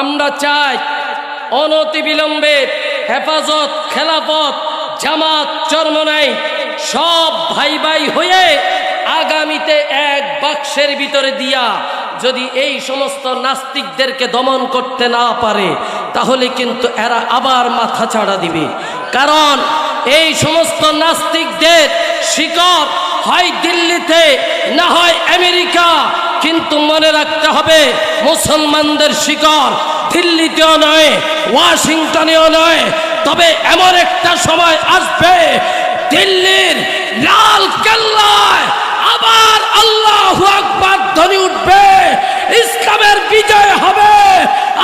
আমরা চাই অনতিবিলম্বে হেফাজত, খেলাফত, জামাত, চরমনাই সব ভাই ভাই হয়ে আগামীতে এক বাক্সের ভিতরে দিয়া যদি এই সমস্ত নাস্তিকদেরকে দমন করতে না পারে, তাহলে কিন্তু এরা আবার মাথা ছাড়া দিবে। কারণ এই সমস্ত নাস্তিকদের শিকড় হয় দিল্লিতে, না হয় আমেরিকা। কিন্তু মনে রাখতে হবে, মুসলমানদের শিকড় দিল্লিতেও নয়, ওয়াশিংটনেও নয়। তবে এমন একটা সময় আসবে, দিল্লির লাল কেল্লায় আবার আল্লাহ আকবার ধ্বনি উঠবে, ইসলামের বিজয় হবে।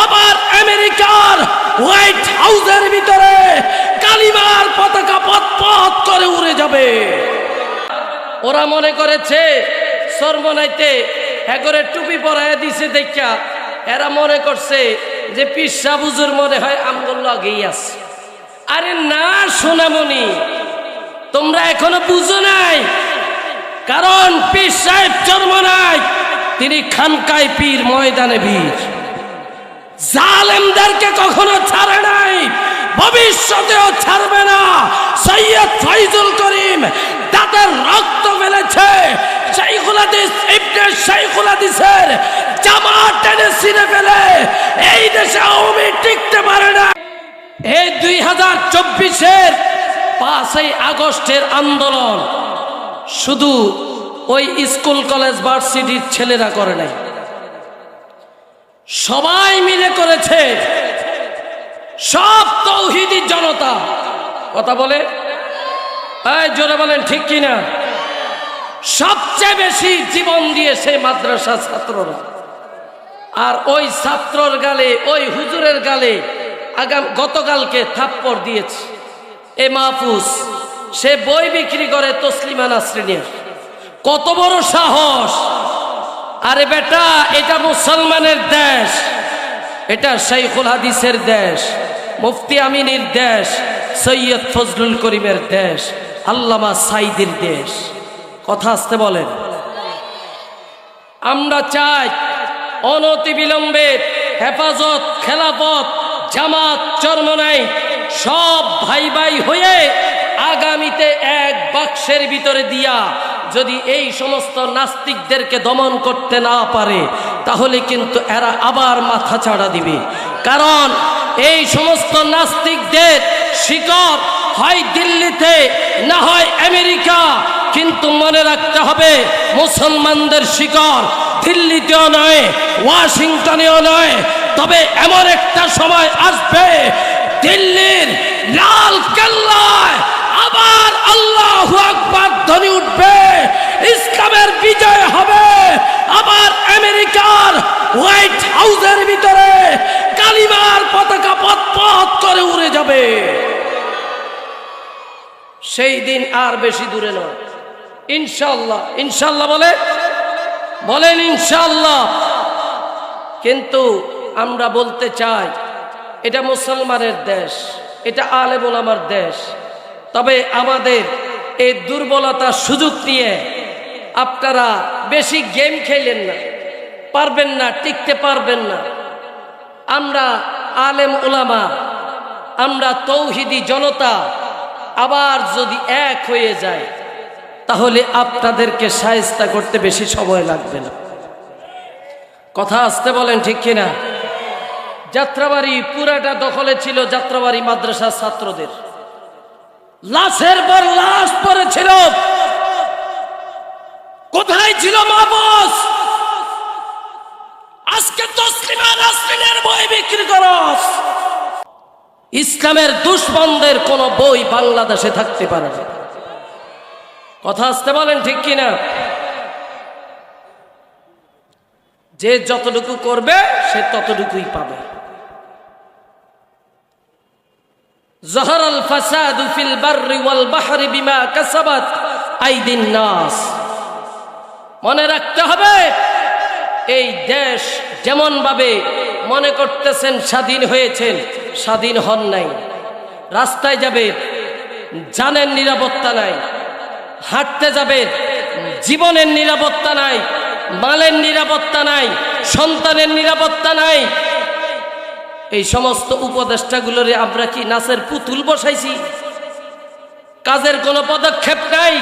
আবার আমেরিকার হোয়াইট হাউসের ভিতরে কালিমার পতাকা পথ পথ করে উড়ে যাবে। ওরা মনে করেছে, সর্বনাইতে একরে টুপি পরায় দিছে দেখা। এরা মনে করছে যে পিসা বুজুর মনে হয় আমগুলো আগেই আছে। আরে না, সোনামণি, তোমরা এখনও বুঝো নাই। কারণ পীর সাহেব চর্ম নাই, তিনি খানকায় পীর ময়দানে বীর। জালেমদেরকে কখনো ছাড়ে ভবিষ্যতেও ছাড়বে না। সৈয়দ ফৈজুল করিম তাদের রক্ত শাইখুল জামা ফেলে। এই দেশে টিকতে পারে না। দুই হাজার পাঁচই আগস্টের আন্দোলন শুধু ওই স্কুল, কলেজ, ভার্সিটির ছেলেরা করে নাই। সবাই মিলে করেছে। সব তৌহিদি জনতা। কথা বলে? এই, জোরে বলেন, ঠিক কিনা? সবচেয়ে বেশি জীবন দিয়েছে মাদ্রাসা ছাত্ররা। আর ওই ছাত্রর গালে, ওই হুজুরের গালে আগাম, গতকালকে থাপ্পড় দিয়েছে। এ মাহফুজ, সে বই বিক্রি করে তসলিমা নাসরিনের। কত বড় সাহস! আরে বেটা, এটা মুসলমানের দেশ, এটা শাইখুল হাদিসের দেশ। মুফতি আমিনীর দেশ, সৈয়দ ফজলুল করিমের দেশ, আল্লামা সাইদের দেশ। কথা আসতে বলেন। আমরা চাই অনতিবিলম্বে হেফাজত, খেলাফত, জামাত, চরমনাই সব ভাই ভাই হয়ে আগামীতে এক বাক্সের ভিতরে দিয়া যদি এই সমস্ত নাস্তিকদেরকে দমন করতে না পারে, তাহলে কিন্তু এরা আবার মাথা ছাড়া দিবে। কারণ এই সমস্ত নাস্তিকদের শিকড় হয় দিল্লিতে, না হয় আমেরিকা। কিন্তু মনে রাখতে হবে, মুসলমানদের শিকড় দিল্লিতেও নয়, ওয়াশিংটনেও নয়। তবে এমন একটা সময় আসবে, দিল্লির লাল কেল্লায় আবার আল্লাহ আকবার ধ্বনি উঠবে, ইসলামের বিজয় হবে। আবার আমেরিকার হোয়াইট হাউসের ভিতরে কালিমার পতাকা পথ পথ যাবে সেই দিন আর বেশি দূরে নয়। ইনশাল্লাহ ইনশাল্লাহ বলে, বলেন ইনশাল্লাহ কিন্তু আমরা বলতে চাই, এটা মুসলমানের দেশ, এটা আলেমুল আমার দেশ। তবে আমাদের এই দুর্বলতার সুযোগ নিয়ে আপনারা বেশি গেম খেলেন না, পারবেন না, টিকতে পারবেন না। আমরা আলেম ওলামা আমরা তৌহিদি জনতা আবার যদি এক হয়ে যায়, তাহলে আপনাদেরকে সায়স্তা করতে বেশি সময় লাগবে না। কথা আসতে বলেন ঠিক কিনা? যাত্রাবাড়ি পুরাটা দখলে ছিল যাত্রাবাড়ি মাদ্রাসার ছাত্রদের। লাশের পর লাশ পড়েছিল। কোথায় ছিল মাবস আজকে তসলিমা নাসরিনের বই বিক্রি করস। ইসলামের দুশ্মনদের কোন বই বাংলাদেশে থাকতে পারে না। কথা আসতে বলেন ঠিক কিনা? যে যতটুকু করবে, সে ততটুকুই পাবে। জহর আল ফাসাদু ফিল বাররি ওয়াল বাহরি বিমা কাসাবাত আইদিন নাস। মনে রাখতে হবে এই দেশ যেমন ভাবে মনে করতেছেন স্বাধীন হয়েছেন, স্বাধীন হন নাই। রাস্তায় যাবে, জানের নিরাপত্তা নাই। হাঁটতে যাবে, জীবনের নিরাপত্তা নাই। মালের নিরাপত্তা নাই, সন্তানের নিরাপত্তা নাই। এই সমস্ত উপদেষ্টাগুলোরে আমরা কি নাচের পুতুল বসাইছি? কাজের কোনো পদক্ষেপ নাই?